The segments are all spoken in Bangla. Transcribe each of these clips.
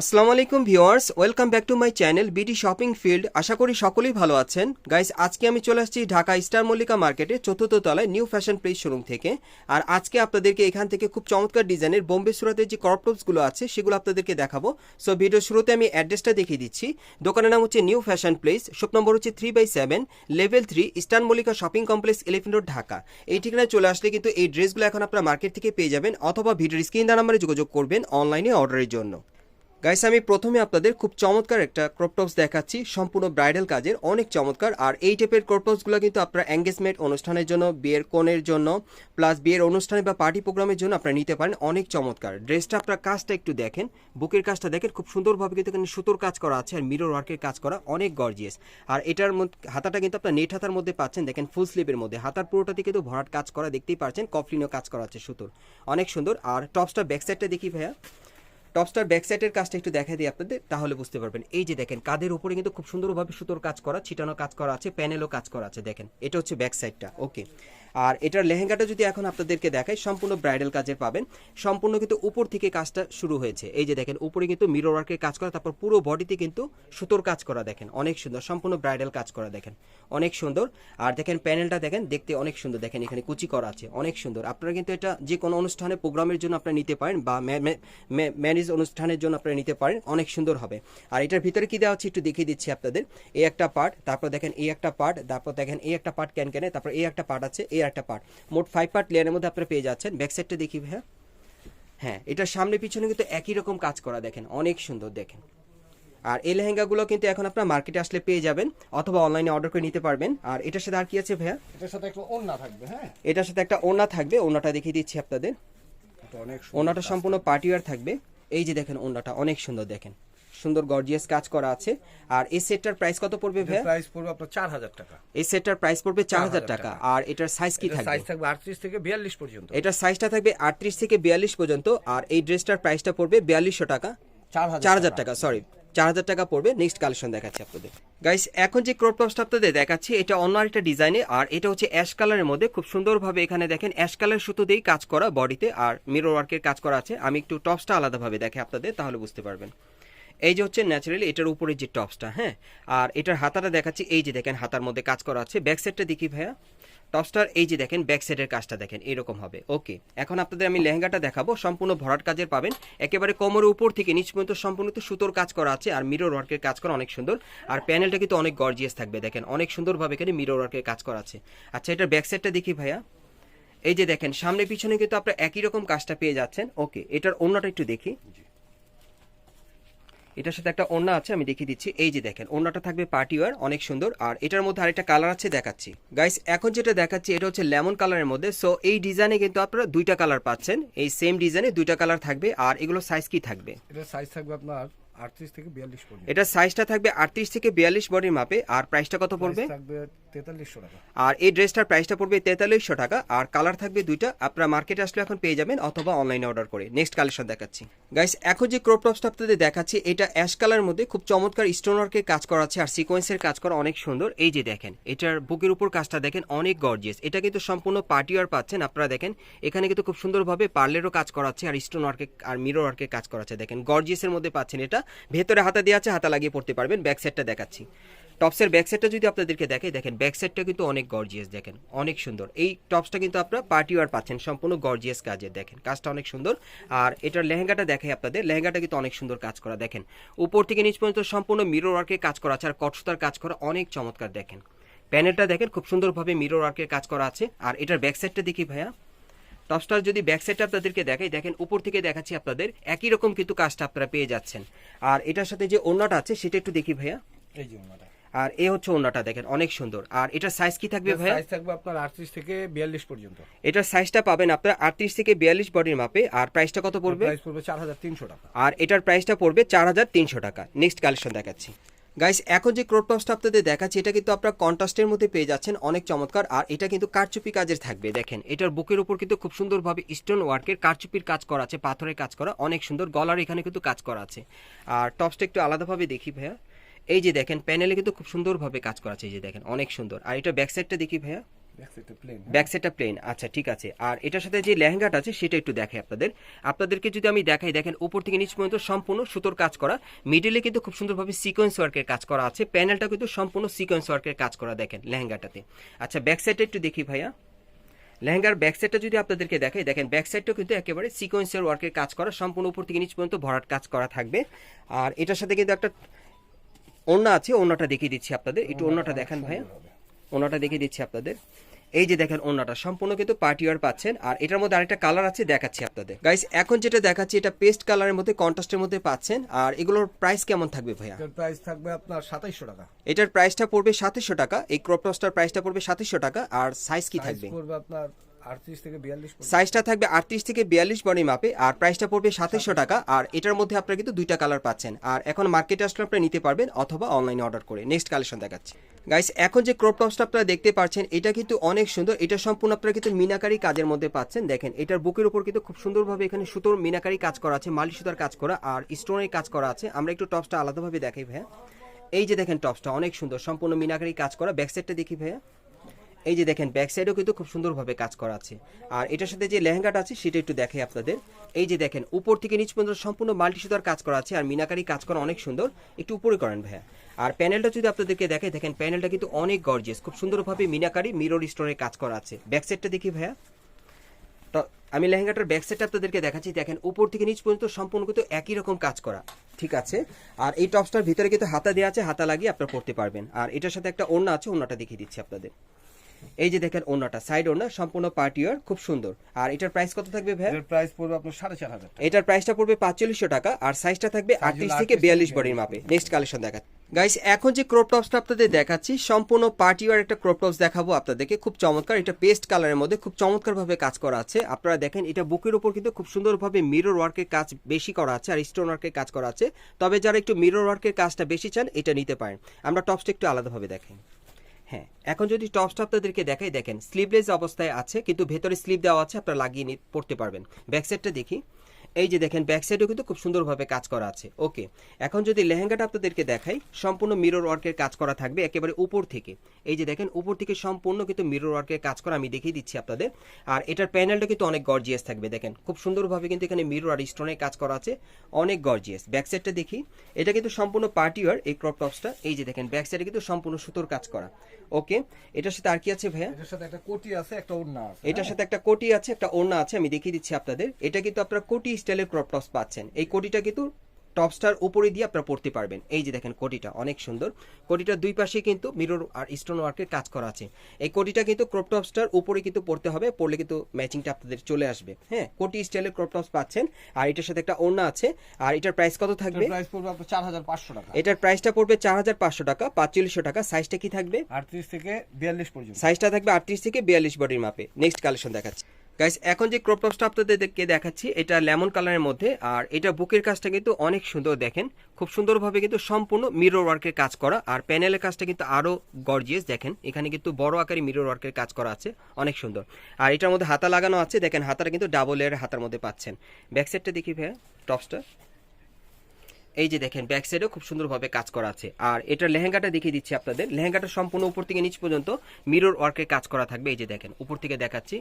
আসসালামু আলাইকুম viewers, welcome back to my channel BD shopping field. আশা করি সকলেই ভালো আছেন। গাইস, আজকে আমি চলে আসছি ঢাকা স্টার মল্লিকা মার্কেটে চতুর্থ তলায় নিউ ফ্যাশন প্লেস শোরুম থেকে। আর আজকে আপনাদেরকে এখান থেকে খুব চমৎকার ডিজাইনের বোম্বে সুরাতের যে টপসগুলো আছে, সেগুলো আপনাদেরকে দেখাবো। সো ভিডিও শুরুতে আমি অ্যাড্রেসটা দেখিয়ে দিচ্ছি। দোকানের নাম হচ্ছে new fashion place, shop number হচ্ছে three by seven level three eastern Mallika shopping complex elephant road Dhaka. এই ঠিকানায় চলে আসলে কিন্তু এই ড্রেসগুলো এখন আপনারা মার্কেট থেকে পেয়ে যাবেন, অথবা ভিডিওর স্ক্রিন নাম্বারে যোগাযোগ করবেন অনলাইনে অর্ডারের জন্য। গাইস আমি প্রথমে আপনাদের খুব চমৎকার একটা ক্রপ টপস দেখাচ্ছি। সম্পূর্ণ ব্রাইডাল কাজের অনেক চমৎকার। আর এই টাইপের ক্রপ টপসগুলো কিন্তু আপনারা এঙ্গেজমেন্ট অনুষ্ঠানের জন্য, বিয়ের কোণের জন্য প্লাস বিয়ের অনুষ্ঠানে বা পার্টি প্রোগ্রামের জন্য আপনারা নিতে পারেন। অনেক চমৎকার। ড্রেসটা আপনার কাজটা একটু দেখেন। বুকের কাজটা দেখেন। খুব সুন্দরভাবে কিন্তু এখানে সুতোর কাজ করা আছে আর মিরর ওয়ার্কের কাজ করা অনেক গর্জিয়াস আর এটার হাতাটা কিন্তু আপনার নেট হাতার মধ্যে পাচ্ছেন। দেখেন ফুল স্লিপের মধ্যে। হাতার পুরোটাতে কিন্তু ভরাট কাজ করা দেখতেই পাচ্ছেন কফলিনও কাজ করা আছে সুতোর। অনেক সুন্দর। আর টপসটা ব্যাক সাইডটা দেখি ভাইয়া। টপস্টার ব্যাক সাইডের কাজটা একটু দেখা দিই আপনাদের, তাহলে বুঝতে পারবেন। এই যে দেখেন, কাদের উপরে কিন্তু খুব সুন্দরভাবে সুতোর কাজ করা, ছিটানো কাজ করা আছে প্যানেলও কাজ করা আছে, দেখেন। এটা হচ্ছে ব্যাক সাইডটা ওকে আর এটার লেহেঙ্গাটা যদি এখন আপনাদেরকে দেখাই, সম্পূর্ণ ব্রাইডাল কাজের পাবেন। সম্পূর্ণ কিন্তু উপর থেকে কাজটা শুরু হয়েছে। এই যে দেখেন, উপরে কিন্তু মিরর ওয়ার্কের কাজ করা, তারপর পুরো বডিতে কিন্তু সুতোর কাজ করা, দেখেন। অনেক সুন্দর, সম্পূর্ণ ব্রাইডাল কাজ করা, দেখেন। অনেক সুন্দর। আর দেখেন প্যানেলটা দেখেন, দেখতে অনেক সুন্দর। দেখেন, এখানে কুচি করা আছে, অনেক সুন্দর। আপনারা কিন্তু এটা যে কোনো অনুষ্ঠানে প্রোগ্রামের জন্য আপনারা নিতে পারেন, বা ম্যারেজ অনুষ্ঠানের জন্য আপনারা নিতে পারেন অনেক সুন্দর হবে। আর এটার ভিতরে কি দেওয়া হচ্ছে একটু দেখিয়ে দিচ্ছি আপনাদের। এই একটা পার্ট তারপর দেখেন এই একটা পার্ট তারপর দেখেন এই একটা পার্ট ক্যান ক্যানে তারপর এই একটা পার্ট আছে এই একটা পার্ট মোট ফাইভ পার্ট লেয়ারের মধ্যে আপনারা পেয়ে যাচ্ছেন। ব্যাক সাইডটা দেখি ভাইয়া। হ্যাঁ এটার সামনে পিছনে কিন্তু একই রকম কাজ করা দেখেন অনেক সুন্দর দেখেন। আর এই লেহেঙ্গাগুলো কিন্তু এখন আপনার মার্কেটে আসলে পেয়ে যাবেন অথবা অনলাইনে অর্ডার করে নিতে পারবেন। আর এটার সাথে আর কি আছে ভাইয়া? এটার সাথে একটা ওড়না থাকবে হ্যাঁ। এটার সাথে একটা ওড়না থাকবে ওড়নাটা দেখিয়ে দিচ্ছি আপনাদের। ওড়নাটা সম্পূর্ণ পার্টিওয়ার থাকবে। এই যে দেখেন ওন্ডাটা অনেক সুন্দর দেখেন। সুন্দর গর্জিয়াস কাজ করা আছে। আর এই সেটটার প্রাইস কত পড়বে ভাই প্রাইস পড়বে আপনার চার হাজার টাকা। এই সেটটার প্রাইস পড়বে চার হাজার 4,000 টাকা। আর এটার সাইজ কি থাকবে সাইজ থাকবে? আটত্রিশ থেকে বিয়াল্লিশ পর্যন্ত। এটার সাইজটা থাকবে আটত্রিশ থেকে বিয়াল্লিশ পর্যন্ত। আর এই ড্রেসটার প্রাইসটা পড়বে বিয়াল্লিশশো টাকা। চার চার হাজার টাকা। সরি চার হাজার টাকা পড়বে। নেক্সট কালেকশন দেখাচ্ছি আপনাদের। গাইস এখন যে ক্রপ টপসটা আপনাদের দেখাচ্ছি, এটা অন্য আরেকটা ডিজাইনে আর এটা হচ্ছে অ্যাশ কালারের মধ্যে। খুব সুন্দরভাবে এখানে দেখেন অ্যাশ কালার সুতো দিয়েই কাজ করা বডিতে আর মিরর ওয়ার্কের কাজ করা আছে। আমি একটু টপসটা আলাদাভাবে দেখে আপনাদের, তাহলে বুঝতে পারবেন। এই যে হচ্ছে ন্যাচারালি এটার উপরে যে টপসটা হ্যাঁ? আর এটার হাতাটা দেখাচ্ছি, এই যে দেখেন, হাতার মধ্যে কাজ করা আছে। ব্যাক সাইডটা দেখি ভাইয়া। টপস্টার এই যে দেখেন ব্যাক সাইডের কাজটা দেখেন, এরকম হবে। ওকে এখন আপনাদের আমি লেহেঙ্গাটা দেখাবো, সম্পূর্ণ ভরাট কাজের পাবেন। একেবারে কোমরের উপর থেকে নিচ পর্যন্ত সম্পূর্ণ তো সুতোর কাজ করা আছে, আর মিরর ওয়ার্কের কাজ করা অনেক সুন্দর। আর প্যানেলটা কিন্তু অনেক গর্জিয়াস থাকবে, দেখেন, অনেক সুন্দরভাবে এখানে মিরর ওয়ার্কের কাজ করা আছে। আচ্ছা এটার ব্যাক সাইডটা দেখি ভাইয়া। এই যে দেখেন, সামনে পিছনে কিন্তু আপনারা একই রকম কাজটা পেয়ে যাচ্ছেন। ওকে এটার অন্যটা একটু দেখি। এটার সাথে একটা ওড়না আছে আমি দেখিয়ে দিচ্ছি। এই যে দেখেন ওড়নাটা থাকবে পার্টি ওয়ার অনেক সুন্দর। আর এটার মধ্যে আরেকটা কালার আছে দেখাচ্ছি। গাইস এখন যেটা দেখাচ্ছি এটা হচ্ছে লেমন কালারের মধ্যে। সো এই ডিজাইনে কিন্তু আপনারা দুইটা কালার পাচ্ছেন। এই সেম ডিজাইনে দুইটা কালার থাকবে আর এগুলো সাইজ কি থাকবে? এটা সাইজ থাকবে আপনার আটত্রিশ থেকে বিয়াল্লিশ পর্যন্ত এটা সাইজটা থাকবে আটত্রিশ থেকে বিয়াল্লিশ বডির মাপে আর প্রাইসটা কত পড়বে? থাকবে তেতাল্লিশশো টাকা। আর এই ড্রেসটার প্রাইসটা পড়বে তেতাল্লিশশো টাকা। আর কালার থাকবে দুইটা। আপনারা মার্কেটে আসলে এখন পেয়ে যাবেন অথবা অনলাইনে অর্ডার করে। নেক্সট কালেকশন দেখাচ্ছি। গাইস এখন যে ক্রপ টপসটা আপনাদের দেখাচ্ছি, এটা অ্যাশ কালার মধ্যে খুব চমৎকার স্টোন ওয়ার্কের কাজ করা আছে আর সিকোয়েন্সের কাজ করা অনেক সুন্দর। এই যে দেখেন, এটার বুকের উপর কাজটা দেখেন, অনেক গর্জিয়াস এটা কিন্তু সম্পূর্ণ পার্টি ওয়ার পাচ্ছেন, আপনারা দেখেন। এখানে কিন্তু খুব সুন্দরভাবে পার্লেরও কাজ করা আছে আর স্টোন ওয়ার্কের আর মিরর ওয়ার্কের কাজ করা আছে। দেখেন গর্জিয়াসের মধ্যে পাচ্ছেন এটা। ভেতরে হাতা দিয়ে আছে, হাতা লাগিয়ে পড়তে পারবেন। ব্যাক সাইডটা দেখাচ্ছি। টপসের ব্যাক সাইডটা যদি আপনাদেরকে দেখে দেখেন ব্যাক সাইডটা কিন্তু অনেক গর্জিয়াস দেখেন, অনেক সুন্দর। এই টপসটা কিন্তু আপনারা পার্টি ওয়ার পাচ্ছেন, সম্পূর্ণ গর্জিয়াস কাজের দেখেন, কাজটা অনেক সুন্দর। আর এটার লেহেঙ্গাটা দেখাই আপনাদের, লেহেঙ্গাটা কিন্তু অনেক সুন্দর কাজ করা, দেখেন। উপর থেকে নিচ পর্যন্ত সম্পূর্ণ মিরর ওয়ার্কের কাজ করা আছে, আর কটসুতার কাজ করা অনেক চমৎকার, দেখেন। প্যানেলটা দেখেন, খুব সুন্দরভাবে মিরর ওয়ার্কের কাজ করা আছে। আর এটার ব্যাক সাইডটা দেখি ভাইয়া। টপস্টার যদি ব্যাক সাইডটা আপনাদেরকে দেখাই, দেখেন, উপর থেকে দেখাচ্ছি আপনাদের, একই রকম কিন্তু কাজটা আপনারা পেয়ে যাচ্ছেন। আর এটার সাথে যে ওড়নাটা আছে, সেটা একটু দেখি ভাইয়া। এই যে ওড়নাটা। আর এ হচ্ছে ওড়নাটা দেখেন অনেক সুন্দর। আর এটার সাইজ কি থাকবে ভাইয়া? সাইজ থাকবে আপনার আটত্রিশ থেকে বিয়াল্লিশ পর্যন্ত। এটার সাইজটা পাবেন আপনার আটত্রিশ থেকে বিয়াল্লিশ বডির মাপে আর প্রাইসটা কত পড়বে? প্রাইস পড়বে চার হাজার তিনশো টাকা। আর এটার প্রাইসটা পড়বে চার হাজার তিনশো টাকা। নেক্সট কালেকশন দেখাচ্ছি। গাইস এখন যে ক্রপ টপসটা আপনাদের দেখাচ্ছি এটা কিন্তু আপনারা কন্ট্রাস্টের মধ্যে পেয়ে যাচ্ছেন অনেক চমৎকার। আর এটা কিন্তু কারচুপি কাজের থাকবে দেখেন। এটার বুকের উপর কিন্তু খুব সুন্দরভাবে স্টোন ওয়ার্কের কারচুপির কাজ করা আছে পাথরের কাজ করা অনেক সুন্দর। গলার এখানে কিন্তু কাজ করা আছে। আর টপসটা একটু আলাদাভাবে দেখি ভাইয়া। এই যে দেখেন প্যানেলে কিন্তু খুব সুন্দরভাবে কাজ করা আছে এই যে দেখেন অনেক সুন্দর। আর এটা ব্যাক সাইডটা দেখি ভাইয়া। ব্যাক সাইডটা প্লেন আচ্ছা ঠিক আছে। আর এটার সাথে যে লেহেঙ্গাটা আছে সেটা একটু দেখাই আপনাদের। আপনাদেরকে যদি আমি দেখাই দেখেন উপর থেকে নিচ পর্যন্ত সম্পূর্ণ সুতোর কাজ করা। মিডিলে কিন্তু খুব সুন্দরভাবে সিকোয়েন্স ওয়ার্কের কাজ করা আছে। প্যানেলটা কিন্তু সম্পূর্ণ সিকোয়েন্স ওয়ার্কের কাজ করা দেখেন লেহেঙ্গাটাতে। আচ্ছা ব্যাক সাইডটা একটু দেখি ভাইয়া। লেহেঙ্গার ব্যাক সাইডটা যদি আপনাদেরকে দেখাই দেখেন ব্যাক সাইডটাও কিন্তু একেবারে সিকোয়েন্সের ওয়ার্কের কাজ করা। সম্পূর্ণ উপর থেকে নিচ পর্যন্ত ভরাট কাজ করা থাকবে। আর এটার সাথে কিন্তু একটা ওড়না আছে ওড়নাটা দেখিয়ে দিচ্ছি আপনাদের। একটু ওড়নাটা দেখেন ভাইয়া। ওনাটা দেখিয়ে দিচ্ছি আপনাদের। এই যে দেখেন ওনাটা সম্পূর্ণ কিন্তু পার্টি ওয়ার পাচ্ছেন। আর এটার মধ্যে আরেকটা কালার আছে দেখাচ্ছি আপনাদের। গাইস এখন যেটা দেখাচ্ছি এটা পেস্ট কালারের মধ্যে কন্ট্রাস্টের মধ্যে পাচ্ছেন। আর এগুলোর প্রাইস কেমন থাকবে ভাইয়া? প্রাইস থাকবে আপনার সাতাইশশো টাকা। এটার প্রাইসটা পড়বে সাতশো টাকা। এই ক্রপ টসটার প্রাইসটা পড়বে সাতশো টাকা। আর সাইজ কি থাকবে? পড়বে আপনার সাইজটা থাকবে আটত্রিশ থেকে বিয়াল্লিশ বডি মাপে আর প্রাইসটা পড়বে সাতাশশো টাকা। আর এটার মধ্যে আপনারা কিন্তু দুইটা কালার পাচ্ছেন। আর এখন মার্কেটে আসলে আপনারা নিতে পারবেন অথবা অনলাইনে অর্ডার করে। নেক্সট কালেকশন দেখাচ্ছি। গাইস এখন যে ক্রপ টপসটা আপনারা দেখতে পাচ্ছেন, এটা কিন্তু অনেক সুন্দর। এটা সম্পূর্ণ আপনারা কিন্তু মিনাকারি কাজের মধ্যে পাচ্ছেন। দেখেন, এটার বুকের উপর কিন্তু খুব সুন্দরভাবে এখানে সুতোর মিনাকারি কাজ করা আছে মালি সুতার কাজ করা, আর স্টোনের কাজ করা আছে। আমরা একটু টপসটা আলাদাভাবে দেখাই ভাইয়া। এই যে দেখেন টপসটা অনেক সুন্দর। সম্পূর্ণ মিনাকারি কাজ করা। ব্যাক সাইডটা দেখি ভাইয়া। এই যে দেখেন ব্যাক সাইডেও কিন্তু খুব সুন্দরভাবে কাজ করা আছে। আর এটার সাথে যে লেহেঙ্গাটা আছে, সেটা একটু দেখে আপনাদের। এই যে দেখেন, উপর থেকে নিচ পর্যন্ত সম্পূর্ণ মাল্টি সুতার কাজ করা আছে, আর মিনাকারি কাজ করা অনেক সুন্দর। একটু উপরে করেন ভাইয়া। আর প্যানেলটা যদি আপনাদেরকে দেখাই, দেখেন প্যানেলটা কিন্তু অনেক গর্জিয়াস খুব সুন্দরভাবে মিনাকারি মিরর স্টোনের কাজ করা আছে। ব্যাক সাইডটা দেখি ভাইয়া। আমি লেহেঙ্গাটার ব্যাক সাইডটা আপনাদেরকে দেখাচ্ছি। দেখেন, উপর থেকে নিচ পর্যন্ত সম্পূর্ণ কিন্তু একই রকম কাজ করা। ঠিক আছে? আর এই টপসটার ভিতরে কিন্তু হাতা দেওয়া আছে, হাতা লাগিয়ে আপনারা পড়তে পারবেন। আর এটার সাথে একটা ওড়না আছে, ওড়নাটা দেখিয়ে দিচ্ছি আপনাদের। এই যে দেখেন ওড়নাটা সাইড ওড়না সম্পূর্ণ পার্টি ওয়ার খুব সুন্দর। আর এটার প্রাইস কত থাকবে ভাই এটার প্রাইস পড়বে আপনার সাড়ে চার হাজার টাকা। এটার প্রাইসটা পড়বে পাঁচচল্লিশশো টাকা আর সাইজটা থাকবে আটত্রিশ থেকে 38 বিয়াল্লিশ বডির মাপে। নেক্সট কালেকশন দেখা গাইস এখন যে ক্রপ টপসটা আপনাদের দেখাচ্ছি সম্পূর্ণ পার্টি ওয়ার একটা ক্রপ টপস দেখাবো আপনাদেরকে। খুব চমৎকার এটা পেস্ট কালারের মধ্যে খুব চমৎকারভাবে কাজ করা আছে। আপনারা দেখেন এটা বুকের উপর কিন্তু খুব সুন্দরভাবে মিরর ওয়ার্কের কাজ বেশি করা আছে আর স্টোন ওয়ার্কের কাজ করা আছে। তবে যারা একটু মিরর ওয়ার্কের কাজটা বেশি চান এটা নিতে পারেন। আমরা টপসটা একটু আলাদাভাবে দেখাই। হ্যাঁ এখন যদি টপসটা আপনাদেরকে দেখাই, দেখেন স্লিভলেস অবস্থায় আছে, কিন্তু ভেতরে স্লিভ দেওয়া আছে, আপনারা লাগিয়ে পড়তে পারবেন। ব্যাক সাইডটা দেখি। এই যে দেখেন ব্যাক সাইডেও কিন্তু খুব সুন্দরভাবে কাজ করা আছে। ওকে এখন যদি লেহেঙ্গাটা আপনাদেরকে দেখাই সম্পূর্ণ মিরর ওয়ার্কের কাজ করা থাকবে একেবারে উপর থেকে। এই যে দেখেন উপর থেকে সম্পূর্ণ কিন্তু মিরর ওয়ার্কের কাজ করা আমি দেখিয়ে দিচ্ছি আপনাদের। আর এটার প্যানেলটা কিন্তু অনেক গর্জিয়াস থাকবে দেখেন। খুব সুন্দরভাবে কিন্তু এখানে মিরর আর স্টোনের কাজ করা আছে। অনেক গর্জিয়াস ব্যাক সাইডটা দেখি এটা কিন্তু সম্পূর্ণ পার্টি ওয়ার এই ক্রপ টপসটা এই যে দেখেন ব্যাক সাইডে কিন্তু সম্পূর্ণ সুতোর কাজ করা। ওকে এটার সাথে আর কি আছে ভাইয়া? এটার সাথে একটা কোটি আছে একটা ওড়না আছে এটার সাথে একটা কোটি আছে একটা ওড়না আছে আমি দেখিয়ে দিচ্ছি আপনাদের। এটা কিন্তু আপনারা কোটি স্টাইলের ক্রপ টপস পাচ্ছেন। এই কোটিটা কিন্তু টপসটার উপরে দিয়ে আপনারা পড়তে পারবেন। এই যে দেখেন কোটিটা অনেক সুন্দর। কোটিটার দুই পাশে কিন্তু মিরর আর স্টোন ওয়ার্কের কাজ করা আছে। এই কোটিটা কিন্তু ক্রপ টপসটার উপরে কিন্তু পড়তে হবে পড়লে কিন্তু ম্যাচিংটা আপনাদের চলে আসবে। হ্যাঁ কোটি স্টাইলের ক্রপ টপস পাচ্ছেন আর এটার সাথে একটা ওড়না আছে আর এটার প্রাইস কত থাকবে? প্রাইস পড়বে আপনার চার হাজার পাঁচশো টাকা। এটার প্রাইসটা পড়বে চার হাজার পাঁচশো টাকা পাঁচচল্লিশশো টাকা। সাইজটা কি থাকবে? আটত্রিশ থেকে বিয়াল্লিশ পর্যন্ত। সাইজটা থাকবে আটত্রিশ থেকে বিয়াল্লিশ বডির মাপে। নেক্সট কালেকশন দেখাচ্ছি। গাইস এখন যে ক্রপ টপসটা আপনাদেরকে দেখাচ্ছি, এটা লেমন কালারের মধ্যে, আর এটা বুকের কাজটা কিন্তু অনেক সুন্দর দেখেন। খুব সুন্দরভাবে কিন্তু সম্পূর্ণ মিরর ওয়ার্কের কাজ করা, আর প্যানেলের কাজটা কিন্তু আরও গর্জিয়াস দেখেন। এখানে কিন্তু বড় আকারে মিরর ওয়ার্কের কাজ করা আছে, অনেক সুন্দর। আর এটার মধ্যে হাতা লাগানো আছে, দেখেন হাতাটা কিন্তু ডাবল এর হাতার মধ্যে পাচ্ছেন। ব্যাক সাইডটা দেখি ভাইয়া টপসটা এই যে দেখেন ব্যাক সাইডেও খুব সুন্দরভাবে কাজ করা আছে। আর এটার লেহেঙ্গাটা দেখিয়ে দিচ্ছি আপনাদের। লেহেঙ্গাটা সম্পূর্ণ উপর থেকে নিচ পর্যন্ত মিরর ওয়ার্কের কাজ করা থাকবে, এই যে দেখেন, উপর থেকে দেখাচ্ছি।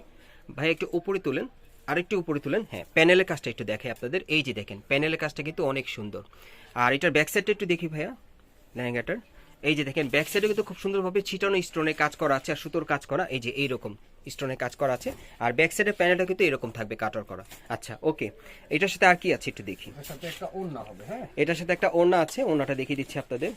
ভাই একটু উপরে তুলেন আরেকটু উপরে তুলেন হ্যাঁ প্যানেলের কাজটা একটু দেখে আপনাদের। এই যে দেখেন প্যানেলের কাজটা কিন্তু অনেক সুন্দর। আর এটার ব্যাক সাইডটা একটু দেখি ভাইয়া লেহেঙ্গাটার। এই যে দেখেন ব্যাক সাইডে কিন্তু খুব সুন্দরভাবে ছিটানো স্টোনের কাজ করা আছে আর সুতোর কাজ করা এই যে এইরকম স্টোনের কাজ করা আছে। আর ব্যাক সাইডের প্যানেলটা কিন্তু এরকম থাকবে কাটার করা। আচ্ছা ওকে এটার সাথে আর কি আছে একটু দেখি। হ্যাঁ? এটার সাথে একটা ওড়না আছে ওড়নাটা দেখিয়ে দিচ্ছি আপনাদের।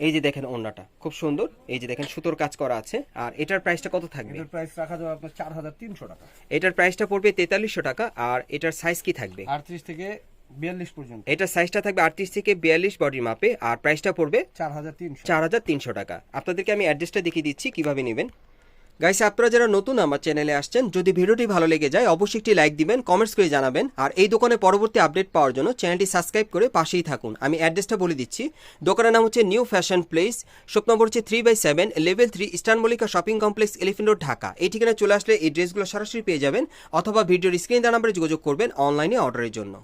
এই যে দেখেন ওন্নাটা খুব সুন্দর। এই যে দেখেন সুতোর কাজ করা আছে। আর এটার প্রাইসটা কত থাকবে? এটার প্রাইস রাখা যাবে আপনার চার হাজার তিনশো টাকা। এটার প্রাইসটা পড়বে তেতাল্লিশশো টাকা আর এটার সাইজ কি থাকবে? আটত্রিশ থেকে বিয়াল্লিশ পর্যন্ত। এটার সাইজটা থাকবে আটত্রিশ থেকে বিয়াল্লিশ বডির মাপে আর প্রাইসটা পড়বে চার হাজার তিনশো। চার হাজার তিনশো টাকা। আপনাদেরকে আমি অ্যাড্রেসটা দেখিয়ে দিচ্ছি কীভাবে নেবেন। গাইস আপনারা যারা নতুন আমার চ্যানেলে আসছেন, যদি ভিডিওটি ভালো লেগে যায়, অবশ্যই একটি লাইক দিবেন কমেন্টস করে জানাবেন, আর এই দোকানে পরবর্তী আপডেট পাওয়ার জন্য চ্যানেলটি সাবস্ক্রাইব করে পাশেই থাকুন। আমি অ্যাড্রেসটা বলে দিচ্ছি। দোকানের নাম হচ্ছে new fashion place shop number হচ্ছে three by seven level three eastern Mallika shopping complex elephant road Dhaka এই ঠিকানায় চলে আসলে এই ড্রেসগুলো সরাসরি পেয়ে যাবেন, অথবা ভিডিওর স্ক্রিন দেওয়া নাম্বারে যোগাযোগ করবেন অনলাইনে অর্ডারের জন্য।